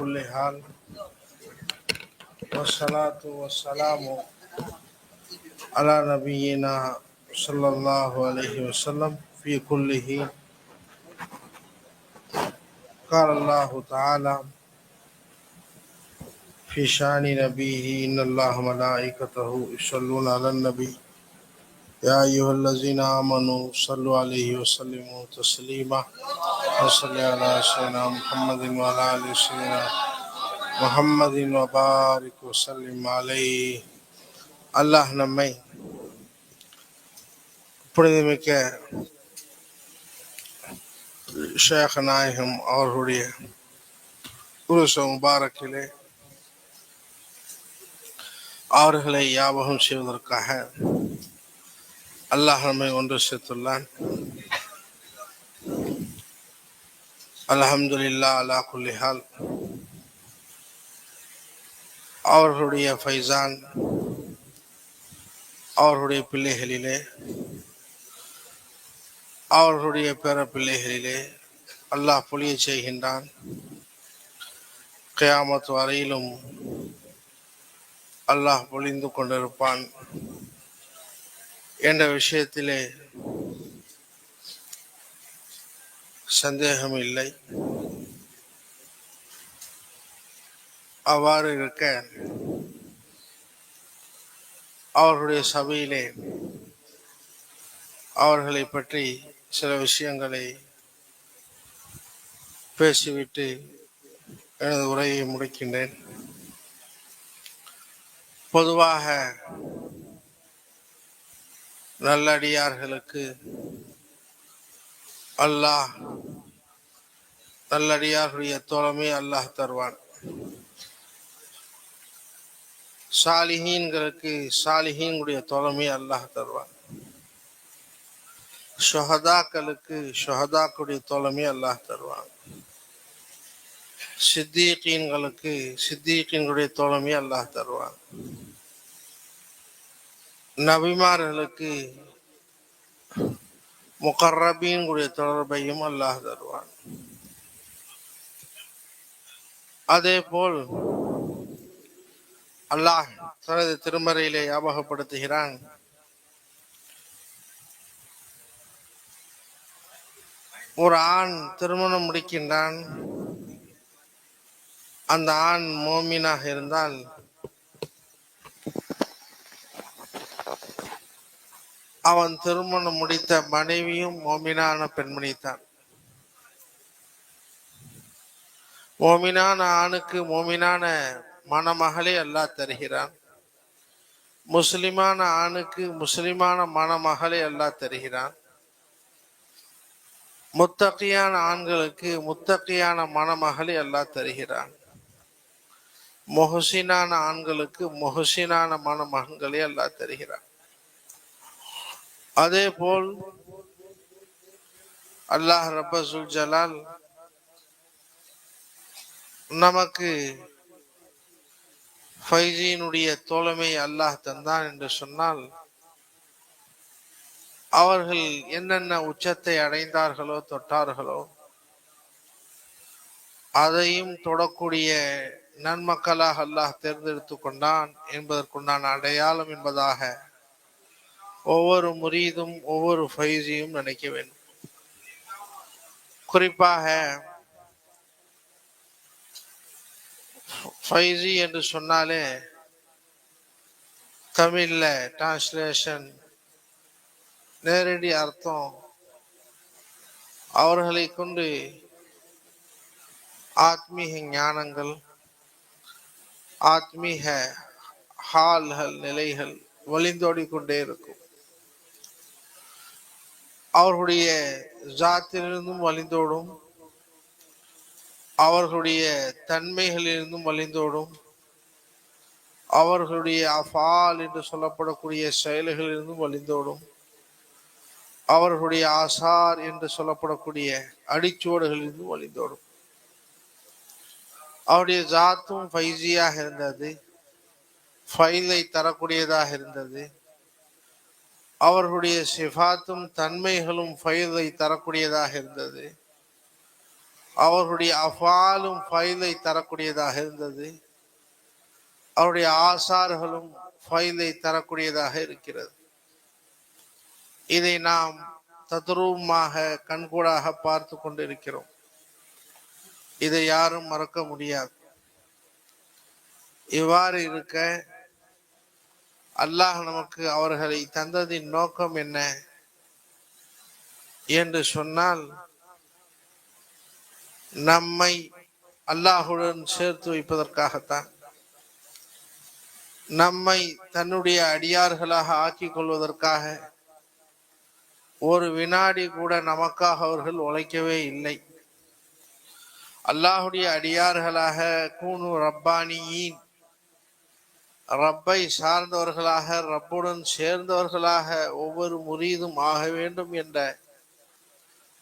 كل حال. والصلاة والسلام على نبينا صلى الله عليه وسلم في كل حين قال الله تعالى في شأن نبيه إن الله ملائكته يصلون على النبي. يا أيها الذين آمنوا صلوا عليه وسلموا تسليما وصل على سيدنا محمد وعلى آل سيدنا محمد وبارك وسلم عليه அல்லாஹ் நம்மை புனிதமிக்க ஷேக் நாயகம் அவர்களுடைய குருச முபாரக்கிலே அவர்களை ஞாபகம் செய்வதற்காக அல்லாஹ் நம்மை ஒன்று சேர்த்துள்ளான். அல்ஹம்துலில்லா அலா குல்லிஹால் அவர்களுடைய ஃபைசான் அவர்களுடைய பிள்ளைகளிலே அவர்களுடைய பேர பிள்ளைகளிலே அல்லாஹ் பொழிய செய்கின்றான். கயாமத் வரையிலும் அல்லாஹ் பொழிந்து கொண்டிருப்பான். என்ற விஷயத்திலே சந்தேகம் இல்லை. அவ்வாறு இருக்க அவர்களுடைய சபையிலே அவர்களை பற்றி சில விஷயங்களை பேசிவிட்டு எனது உரையை முடிக்கின்றேன். பொதுவாக நல்லடியார்களுக்கு அல்லாஹ் நல்லடியார்களுடைய தோழமை அல்லாஹ் தருவான். சாலிஹீன்களுக்கு சாலிஹீன்களுடைய தோழமை அல்லாஹ் தருவான். ஷொஹதாக்களுக்கு ஷொஹதாக்களுடைய தோழமை அல்லாஹ் தருவான். சித்தீக்கீன்களுக்கு சித்தீக்கீன்களுடைய தோழமை அல்லாஹ் தருவான். நபிமார்களுக்கு முகர்ரபீன்களுடைய தொடர்பையும் அல்லாஹ் தருவான். அதே போல் அல்லாஹ் தனது திருமறையிலே ஞாபகப்படுத்துகிறான். ஒரு ஆண் திருமணம் முடிக்கின்றான். அந்த ஆண் மோமினாக இருந்தால் அவன் திருமணம் முடித்த மனைவியும் மோமினான பெண்மணித்தான் மோமினான ஆணுக்கு மோமினான மணமகளே அல்லாஹ் தருகிறான். முஸ்லிமான ஆணுக்கு முஸ்லிமான மணமகளே அல்லாஹ் தருகிறான். முத்தகையான ஆண்களுக்கு முத்தகையான மணமகளை அல்லாஹ் தருகிறான். மொஹசினான ஆண்களுக்கு மொஹசினான மணமகன்களே அல்லாஹ் தருகிறான். அதே போல் அல்லாஹ் ரப்பசுல் ஜலால் நமக்கு ஃபைஜியினுடைய தோழமை அல்லாஹ் தந்தான் என்று சொன்னால் அவர்கள் என்னென்ன உச்சத்தை அடைந்தார்களோ தொட்டார்களோ அதையும் தொடக்கூடிய நன்மக்களாக அல்லாஹ் தேர்ந்தெடுத்து கொண்டான் என்பதற்குண்டான அடையாளம் என்பதாக ஒவ்வொரு முரீதும் ஒவ்வொரு ஃபைஸையும் நினைக்க வேண்டும். குறிப்பாக ஃபைசி என்று சொன்னாலே தமிழ்ல டிரான்ஸ்லேஷன் நேரடி அர்த்தம் அவர்களை கொண்டு ஆத்மீக ஞானங்கள் ஆத்மீக ஹால்கள் நிலைகள் வழிந்தோடி கொண்டே இருக்கும். அவர்களுடைய ஜாத்திலிருந்தும் வலிந்தோடும் அவர்களுடைய தன்மைகளிலிருந்தும் வலிந்தோடும் அவர்களுடைய அஃபால் என்று சொல்லப்படக்கூடிய செயல்களிலிருந்தும் வலிந்தோடும் அவர்களுடைய ஆசார் என்று சொல்லப்படக்கூடிய அடிச்சுவடுகளிலிருந்தும் வழிந்தோடும். அவருடைய ஜாத்தும் ஃபைசியாக இருந்தது ஃபைலை தரக்கூடியதாக இருந்தது. அவர்களுடைய சிஃபாத்தும் தன்மைகளும் ஃபைலை தரக்கூடியதாக இருந்தது. அவர்களுடைய அஃபாலும் ஃபைலை தரக்கூடியதாக இருந்தது. அவருடைய ஆசார்களும் ஃபைலை தரக்கூடியதாக இருக்கிறது. இதை நாம் தத்ரூபமாக கண்கூடாக பார்த்து கொண்டிருக்கிறோம். இதை யாரும் மறக்க முடியாது. இவ்வாறு இருக்க அல்லாஹ் நமக்கு அவர்களை தந்ததின் நோக்கம் என்ன என்று சொன்னால் நம்மை அல்லாஹுடன் சேர்த்து வைப்பதற்காகத்தான். நம்மை தன்னுடைய அடியார்களாக ஆக்கிக் கொள்வதற்காக ஒரு வினாடி கூட நமக்காக அவர்கள் உழைக்கவே இல்லை. அல்லாஹுடைய அடியார்களாக கூனு ரப்பானியின் ரப்பை சார்ந்தவர்களாக ரப்புடன் சேர்ந்தவர்களாக ஒவ்வொரு முறியதும் ஆக வேண்டும் என்ற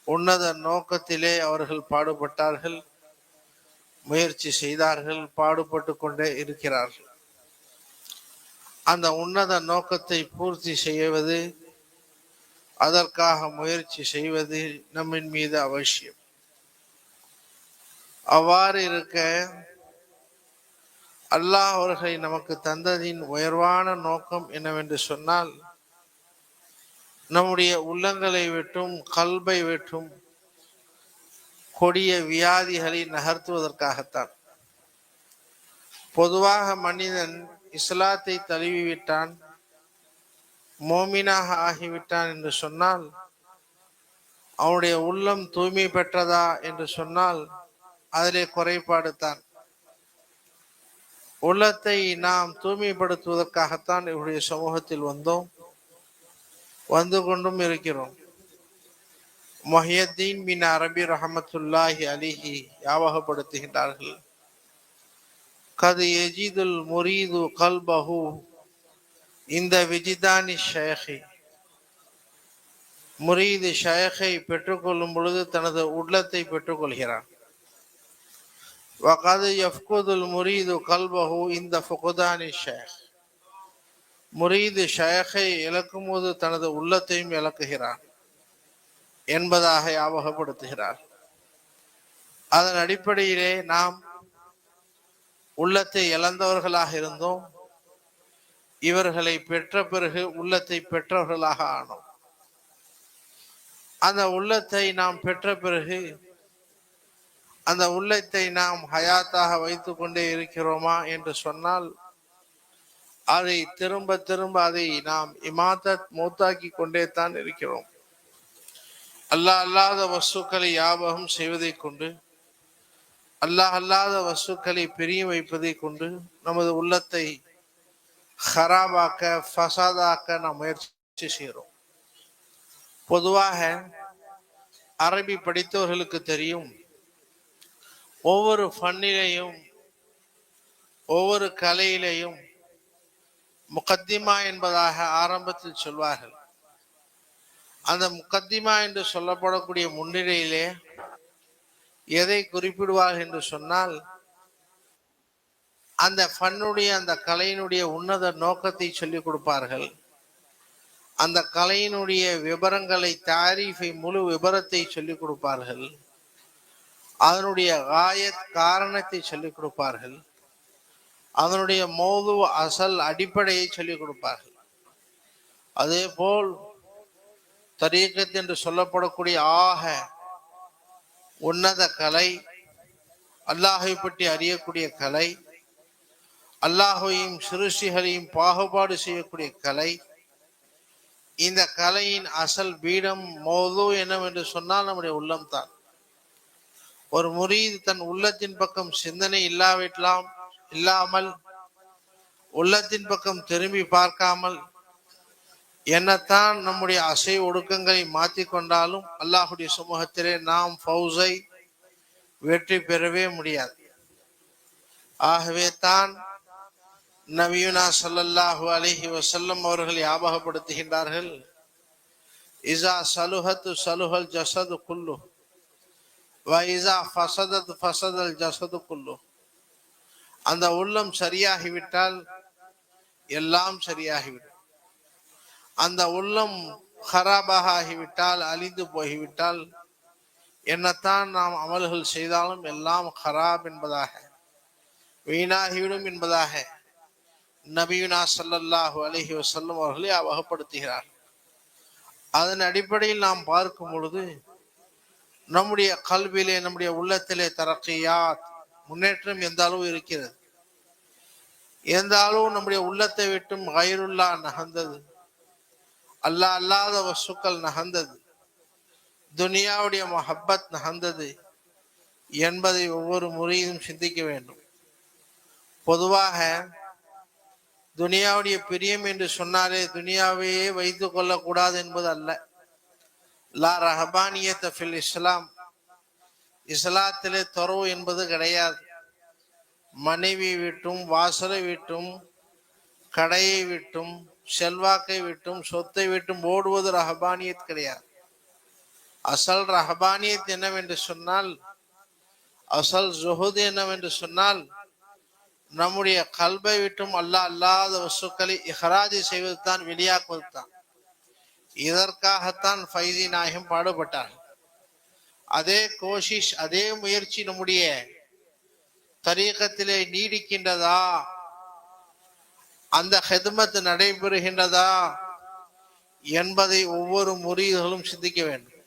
உன்னத நோக்கத்திலே அவர்கள் பாடுபட்டார்கள் முயற்சி செய்தார்கள் பாடுபட்டு கொண்டே இருக்கிறார்கள். அந்த உன்னத நோக்கத்தை பூர்த்தி செய்வது அதற்காக முயற்சி செய்வது நம்மின் மீது அவசியம். அவ்வாறு இருக்க அல்லாஹ் அவர்களை நமக்கு தந்ததின் உயர்வான நோக்கம் என்னவென்று சொன்னால் நம்முடைய உள்ளங்களை விட்டும் கல்பை விட்டும் கொடிய வியாதிகளை நகர்த்துவதற்காகத்தான். பொதுவாக மனிதன் இஸ்லாத்தை தழுவிவிட்டான் மோமினாக ஆகிவிட்டான் என்று சொன்னால் அவனுடைய உள்ளம் தூய்மை பெற்றதா என்று சொன்னால் அதிலே குறைபாடு தான். உள்ளத்தை நாம் தூய்மைப்படுத்துவதற்காகத்தான் இவருடைய சமூகத்தில் வந்தோம். வந்து கொண்டும் இருக்கிறோம். மொஹியத்தீன் பின் அரபி ரஹமத்துல்லாஹி அலிஹி ஞாபகப்படுத்துகின்றார்கள். கது எஜிதுல் முரீது கல்பஹு இந்த விஜிதானி ஷேഖை முரீது ஷேகை பெற்றுக்கொள்ளும் பொழுது தனது உள்ளத்தை பெற்றுக்கொள்கிறான். وقد يفقد முரீது قلبه இந்த ஃபுகுதானி ஷேக் முரீது ஷேகை இழக்கும் போது தனது உள்ளத்தையும் இழக்குகிறான் என்பதாக ஞாபகப்படுத்துகிறார். அதன் அடிப்படையிலே நாம் உள்ளத்தை இழந்தவர்களாக இருந்தோம். இவர்களை பெற்ற பிறகு உள்ளத்தை பெற்றவர்களாக ஆனோம். அந்த உள்ளத்தை நாம் பெற்ற பிறகு அந்த உள்ளத்தை நாம் ஹயாத்தாக வைத்து கொண்டே இருக்கிறோமா என்று சொன்னால் அதை திரும்ப திரும்ப அதை நாம் இமாத்தத் மூத்தாக்கி கொண்டே தான் இருக்கிறோம். அல்லாஹ் அல்லாத வஸ்துக்களை யாபகம் செய்வதை கொண்டு அல்லாஹ் அல்லாத வஸ்துக்களை பிரிய வைப்பதை கொண்டு நமது உள்ளத்தை ஹராபாக்க ஃபசாதாக்க நாம் முயற்சி செய்கிறோம். பொதுவாக அரபி படித்தவர்களுக்கு தெரியும் ஒவ்வொரு ஃபன்னிலையும் ஒவ்வொரு கலையிலையும் முகத்திமா என்பதாக ஆரம்பத்தில் சொல்வார்கள். அந்த முகத்திமா என்று சொல்லப்படக்கூடிய முன்னிலையிலே எதை குறிப்பிடுவார்கள் என்று சொன்னால் அந்த ஃபன்னுடைய அந்த கலையினுடைய உன்னத நோக்கத்தை சொல்லிக் கொடுப்பார்கள். அந்த கலையினுடைய விவரங்களை தாரீஃபை முழு விவரத்தை சொல்லிக் கொடுப்பார்கள். அதனுடைய காயத் காரணத்தை சொல்லிக் கொடுப்பார்கள். அதனுடைய மோது அசல் அடிப்படையை சொல்லிக் கொடுப்பார்கள். அதே போல் தரீக்கத் என்று சொல்லப்படக்கூடிய ஆக உன்னத கலை அல்லாஹை பற்றி அறியக்கூடிய கலை அல்லாஹையும் சிருஷ்டிகளையும் பாகுபாடு செய்யக்கூடிய கலை இந்த கலையின் அசல் பீடம் மோது என்னவென்று சொன்னால் நம்முடைய உள்ளம்தான். ஒரு முறீது தன் உள்ளத்தின் பக்கம் சிந்தனை இல்லாவிட்டலாம் இல்லாமல் உள்ளத்தின் பக்கம் திரும்பி பார்க்காமல் என்னத்தான் நம்முடைய அசை ஒடுக்கங்களை மாற்றி கொண்டாலும் அல்லாஹுடைய சமூகத்திலே நாம் ஃபவுஸை வெற்றி பெறவே முடியாது. ஆகவே தான் நபியுனா சல்லல்லாஹு அலைஹி வசல்லம் அவர்கள் ஞாபகப்படுத்துகின்றார்கள். இசா சலுஹத்து சலுஹல் ஜசது குல்லு வைசா ஃபசதத் ஃபசதல் ஜசது குல்லு. அந்த உள்ளம் சரியாகிவிட்டால் எல்லாம் சரியாகிவிடும். அந்த உள்ளம் ஹராபாக ஆகிவிட்டால் அழிந்து போய்விட்டால் என்னத்தான் நாம் அமல்கள் செய்தாலும் எல்லாம் ஹராப் என்பதாக வீணாகிவிடும் என்பதாக நபியுனா சல்லல்லாஹு அலஹி வசல்லம் அவர்களை வகப்படுத்துகிறார் அதன் அடிப்படையில் நாம் பார்க்கும் பொழுது நம்முடைய கல்வியிலே நம்முடைய உள்ளத்திலே தரக்கையாத் முன்னேற்றம் எந்த அளவு இருக்கிறது? எந்த அளவு நம்முடைய உள்ளத்தை விட்டும் கயிறுல்லா நகர்ந்தது? அல்லாஹ் அல்லாத வஸ்துக்கள் நகர்ந்தது? துனியாவுடைய மஹப்பத் நகர்ந்தது? என்பதை ஒவ்வொரு முறையும் சிந்திக்க வேண்டும். பொதுவாக துனியாவுடைய பிரியம் என்று சொன்னாலே துனியாவையே வைத்து கொள்ளக்கூடாது என்பது அல்ல. லா ரஹபானியத் ஃபில் இஸ்லாம். இஸ்லாத்திலே துறவு என்பது கிடையாது. மனைவி விட்டும் வாசலை விட்டும் கடையை விட்டும் செல்வாக்கை விட்டும் சொத்தை விட்டும் ஓடுவது ரஹபானியத் கிடையாது. அசல் ரஹபானியத் என்னவென்று சொன்னால் அசல் ஜுஹுத் என்னவென்று சொன்னால் நம்முடைய கல்வை விட்டும் அல்லாஹ் அல்லாத வசுக்களை இஹராஜி செய்வது தான் வெளியாக்குவது தான் இதற்காகத்தான் ஃபைதி நாயகம் பாடுபட்டார். அதே கோஷிஷ் அதே முயற்சி நம்முடைய தரீகத்திலே நீடிக்கின்றதா? அந்த ஹெதுமத் நடைபெறுகின்றதா? என்பதை ஒவ்வொரு முறிகளும் சிந்திக்க வேண்டும்.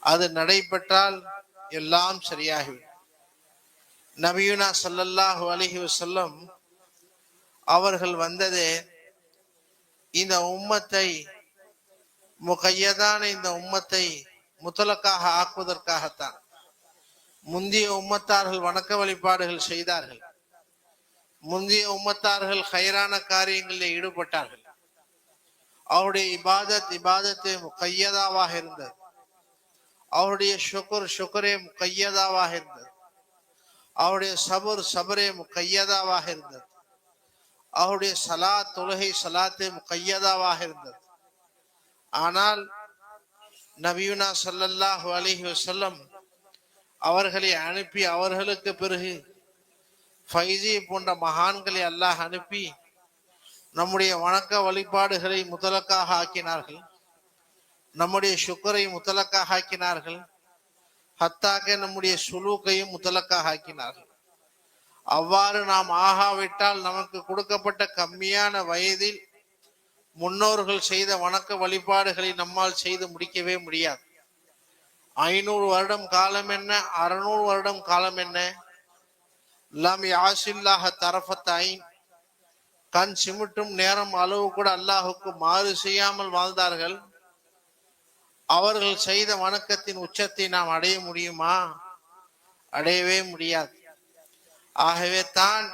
அது நடைபெற்றால் எல்லாம் சரியாகிவிடும். நபியுனா சல்லல்லாஹு அலிஹி வசல்லம் அவர்கள் வந்ததே இந்த உம்மத்தை முகையதான இந்த உம்மத்தை முத்தலக்காக ஆக்குவதற்காகத்தான். முந்திய உம்மத்தார்கள் வணக்க வழிபாடுகள் செய்தார்கள். முந்தைய உம்மத்தார்கள் ஹைரான காரியங்களில் ஈடுபட்டார்கள். அவருடைய இபாதத் இபாதத்தை முக்கையதாவாக இருந்தது. அவருடைய சுக்குர் ஷுக்குரே முக்கையதாவாக இருந்தது. அவருடைய சபுர் சபரே முக்கையதாவாக இருந்தது. அவருடைய சலா தொழுகை சலாத்தே முக்கையதாவாக இருந்தது. ஆனால் நபியுனா சல்லல்லாஹு அலிஹி வசல்லம் அவர்களை அனுப்பி அவர்களுக்கு பிறகு ஃபைசி போன்ற மகான்களை அல்லாஹ் அனுப்பி நம்முடைய வணக்க வழிபாடுகளை முதலக்காக ஆக்கினார்கள். நம்முடைய சுக்கரை முதலக்காக ஆக்கினார்கள். ஹத்தாக நம்முடைய சுலூக்கையும் முதலக்காக ஆக்கினார்கள். அவ்வாறு நாம் ஆகாவிட்டால் நமக்கு கொடுக்கப்பட்ட கம்மியான வயதில் முன்னோர்கள் செய்த வணக்க வழிபாடுகளை நம்மால் செய்து முடிக்கவே முடியாது. ஐநூறு வருடம் காலம் என்ன? அறுநூறு வருடம் காலம் என்ன? லம் யாசில்லாஹ தரப்பத்தாய் கண் சிமிட்டும் நேரம் அளவு கூட அல்லாஹுக்கு மாறு செய்யாமல் வாழ்ந்தார்கள். அவர்கள் செய்த வணக்கத்தின் உச்சத்தை நாம் அடைய முடியுமா? அடையவே முடியாது. ஆகவே தான்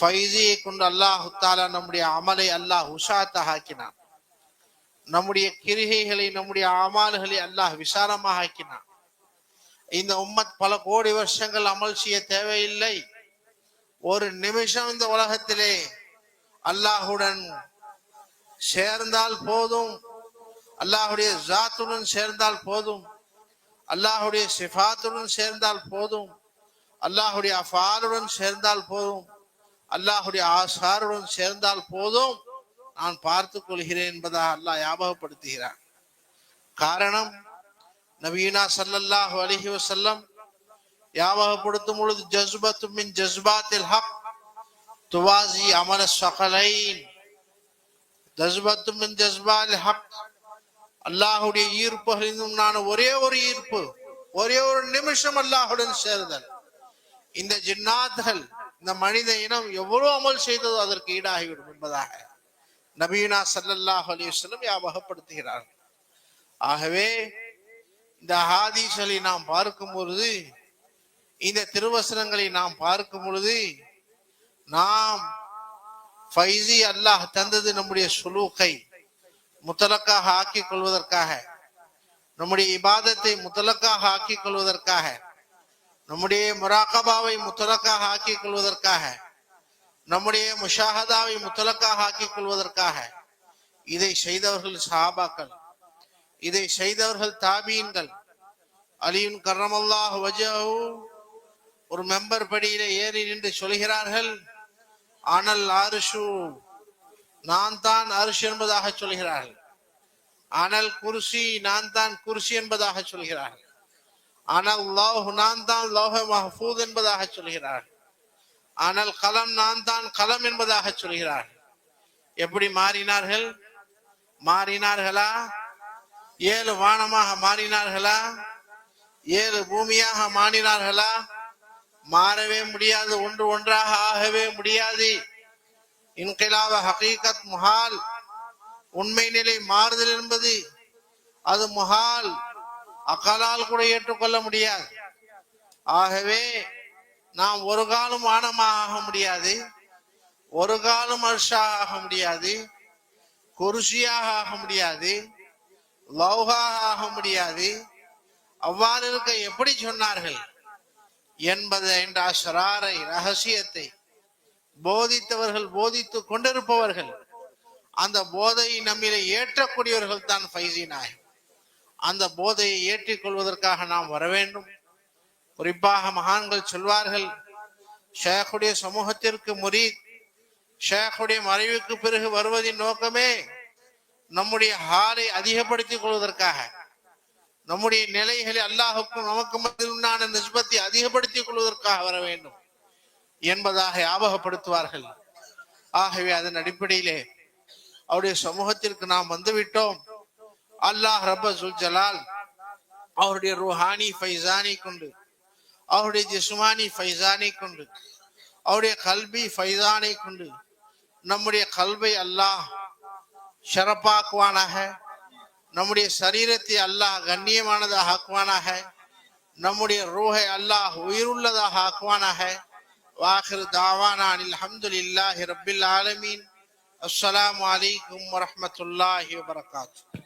ஃபைசியை கொண்டு அல்லாஹு தாலா நம்முடைய அமலை அல்லாஹ் உஷாத்தாக ஆக்கினான் நம்முடைய கிரிகைகளை நம்முடைய அமால்களை அல்லாஹ் விசாலமாக ஆக்கினான். இந்த உம்மத் பல கோடி வருஷங்கள் அமல் செய்ய தேவையில்லை. ஒரு நிமிஷம் இந்த உலகத்திலே அல்லாஹுடன் சேர்ந்தால் போதும். அல்லாஹுடைய ஜாத்துடன் சேர்ந்தால் போதும். அல்லாஹுடைய சிஃபாத்துடன் சேர்ந்தால் போதும். அல்லாஹுடைய அஃபாலுடன் சேர்ந்தால் போதும். அல்லாஹுடைய ஆசாருடன் சேர்ந்தால் போதும். நான் பார்த்து கொள்கிறேன் என்பதாக அல்லாஹ் ஞாபகப்படுத்துகிறான். காரணம் நவீனா சல்லல்லாஹு அலஹி வசல்லம் ஞாபகப்படுத்தும் பொழுது ஜஸ்பத்து மின் ஜஸ்பாத்தில் ஹக் துவாசி அமல சகலைன். ஜஸ்பத்து மின் ஜஸ்பால் ஹக் அல்லாஹுடைய ஈர்ப்புகளிலும் நான் ஒரே ஒரு ஈர்ப்பு ஒரே ஒரு நிமிஷம் அல்லாஹுடன் சேருதல். இந்த ஜின்னாத்கள் இந்த மனித இனம் எவ்வளவு அமல் செய்ததோ அதற்கு ஈடாகிவிடும் என்பதாக நபீனா சல்லல்லாஹ் அலிவசலம் வஸல்லம் ஞாபகப்படுத்துகிறார்கள் ஆகவே இந்த ஹாதீஸ்களை நாம் பார்க்கும் பொழுது இந்த திருவசனங்களை நாம் பார்க்கும் பொழுது நாம் ஃபைசி அல்லாஹ் தந்தது நம்முடைய சுலூக்கை முத்தலக்காக ஆக்கிக் கொள்வதற்காக நம்முடைய இபாதத்தை முத்தலக்காக ஆக்கிக் கொள்வதற்காக நம்முடைய முராகபாவை முத்தலக்காக ஆக்கிக் கொள்வதற்காக நம்முடைய முஷாஹதாவை முத்தலக்காக ஆக்கிக் கொள்வதற்காக இதை செய்தவர்கள் சஹாபாக்கள் இதை செய்தவர்கள் தாபீன்கள். அலியுன் கர்ரமல்லாஹ் வஜஹு ஒரு மெம்பர் படியில ஏறி நின்று சொல்கிறார்கள் ஆனல் அரிசு நான் தான் அரிசு என்பதாக சொல்கிறார்கள். ஆனால் குருசி நான் தான் குருசி என்பதாக சொல்கிறார்கள். ஆனால் லௌஹ் நான் தான் லௌஹ மஹபூத் என்பதாக சொல்கிறார்கள் ஆனால் கலம் நான் தான் கலம் என்பதாக சொல்கிறார். எப்படி மாறினார்கள்? மாறினார்களா? ஏழு வானமாக மாறினார்களா? ஏழு பூமியாக மாறினார்களா? மாறவே முடியாது ஒன்று ஒன்றாக ஆகவே முடியாது. இன்கிலாவ ஹகீகத் முஹால் உண்மை நிலை மாறுதல் என்பது அது முஹால் அக்கலால் கூட ஏற்றுக்கொள்ள முடியாது. ஆகவே நாம் ஒரு காலம் ஆனமாக ஆக முடியாது. ஒரு காலம் அர்ஷாக ஆக முடியாது. குருசியாக ஆக முடியாது. லௌகாக ஆக முடியாது. அவ்வாறு இருக்க எப்படி சொன்னார்கள்? என்பது என்ற அஸ்ராரை ரகசியத்தை போதித்தவர்கள் போதித்து கொண்டிருப்பவர்கள் அந்த போதையை நம்மிலே ஏற்றக்கூடியவர்கள் தான் ஃபைசி நாயகம் அந்த போதையை ஏற்றிக் கொள்வதற்காக நாம் வர வேண்டும். குறிப்பாக மகான்கள் சொல்வார்கள் ஷேக்குடைய சமூகத்திற்கு முரீத் ஷேக்குடைய மறைவுக்கு பிறகு வருவதின் நோக்கமே நம்முடைய ஹாலை அதிகப்படுத்திக் கொள்வதற்காக நம்முடைய நிலைகளை அல்லாஹுக்கும் நமக்கு உண்டான நிஸ்பத்தை அதிகப்படுத்திக் கொள்வதற்காக வர வேண்டும் என்பதாக ஞாபகப்படுத்துவார்கள். ஆகவே அதன் அடிப்படையிலே அவருடைய சமூகத்திற்கு நாம் வந்துவிட்டோம். அல்லாஹ் ரபுல் ஜலால் அவருடைய ருஹானி ஃபைசானி கொண்டு அவருடைய ஜிஸ்மானி ஃபைசானை கொண்டு அவருடைய கல்வி ஃபைசானை கொண்டு நம்முடைய கல்வை அல்லாஹ் ஷரப்பாக்குவானாக நம்முடைய சரீரத்தை அல்லாஹ் கண்ணியமானதாக ஆக்குவானாக நம்முடைய ரூஹை அல்லாஹ் உயிருள்ளதாக ஆக்குவானாக. வாஹிர் தாவானான் அல்ஹம்துலில்லாஹி ரபில் ஆலமீன். அஸ்லாம் வலைக்கம் வரமத்துல்லாஹி வபரகாத்துஹு